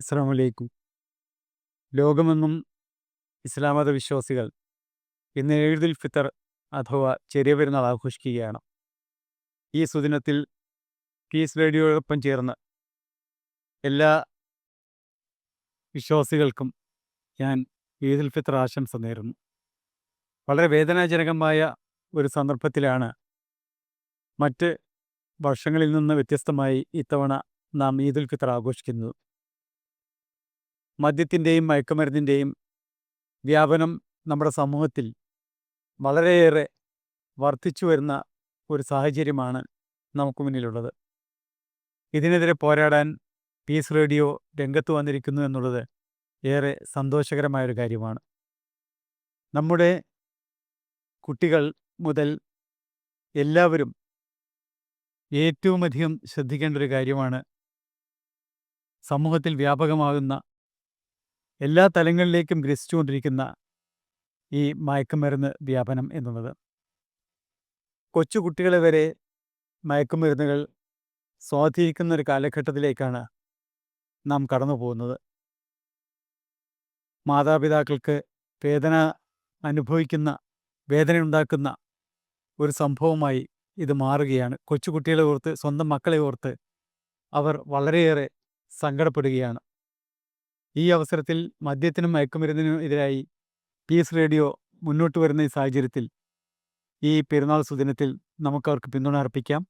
അസ്സാം വലൈക്കും ലോകമെന്നും ഇസ്ലാം മത വിശ്വാസികൾ ഇന്ന് ഈദുൽ ഫിത്തർ അഥവാ ചെറിയ പെരുന്നാൾ ആഘോഷിക്കുകയാണ്. ഈ സുദിനത്തിൽ പീസ് റേഡിയോടൊപ്പം ചേർന്ന് എല്ലാ വിശ്വാസികൾക്കും ഞാൻ ഈദുൽ ഫിത്തർ ആശംസ നേരുന്നു. വളരെ വേദനാജനകമായ ഒരു സന്ദർഭത്തിലാണ് മറ്റ് വർഷങ്ങളിൽ നിന്ന് വ്യത്യസ്തമായി ഇത്തവണ നാം ഈദുൽ ഫിത്തർ ആഘോഷിക്കുന്നത്. മദ്യത്തിന്റെയും മയക്കുമരുന്നിന്റെയും വ്യാപനം നമ്മുടെ സമൂഹത്തിൽ വളരെയേറെ വർദ്ധിച്ചു വരുന്ന ഒരു സാഹചര്യമാണ് നമുക്ക് മുന്നിലുള്ളത്. ഇതിനെതിരെ പോരാടാൻ പീസ് റേഡിയോ രംഗത്ത് വന്നിരിക്കുന്നു എന്നുള്ളത് ഏറെ സന്തോഷകരമായൊരു കാര്യമാണ്. നമ്മുടെ കുട്ടികൾ മുതൽ എല്ലാവരും ഏറ്റവുമധികം ശ്രദ്ധിക്കേണ്ട ഒരു കാര്യമാണ് സമൂഹത്തിൽ വ്യാപകമാകുന്ന എല്ലാ തലങ്ങളിലേക്കും ഗ്രസിച്ചുകൊണ്ടിരിക്കുന്ന ഈ മയക്കുമരുന്ന് വ്യാപനം എന്നുള്ളത്. കൊച്ചുകുട്ടികളെ വരെ മയക്കുമരുന്നുകൾ സ്വാധീനിക്കുന്ന ഒരു കാലഘട്ടത്തിലേക്കാണ് നാം കടന്നു പോകുന്നത് മാതാപിതാക്കൾക്ക് വേദന അനുഭവിക്കുന്ന വേദനയുണ്ടാക്കുന്ന ഒരു സംഭവമായി ഇത് മാറുകയാണ്. കൊച്ചുകുട്ടികളെ ഓർത്ത് സ്വന്തം മക്കളെ ഓർത്ത് അവർ വളരെയേറെ സങ്കടപ്പെടുകയാണ്. ഈ അവസരത്തിൽ മദ്യത്തിനും മയക്കുമരുന്നിനും എതിരായി പീസ് റേഡിയോ മുന്നോട്ട് വരുന്ന ഈ സാഹചര്യത്തിൽ ഈ പെരുന്നാൾ സുദിനത്തിൽ നമുക്ക് അവർക്ക് പിന്തുണ അർപ്പിക്കാം.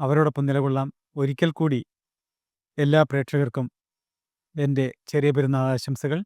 അവരോടൊപ്പം നിലകൊള്ളാം. ഒരിക്കൽ കൂടി എല്ലാ പ്രേക്ഷകർക്കും എന്റെ ചെറിയ പെരുന്നാൾ ആശംസകൾ.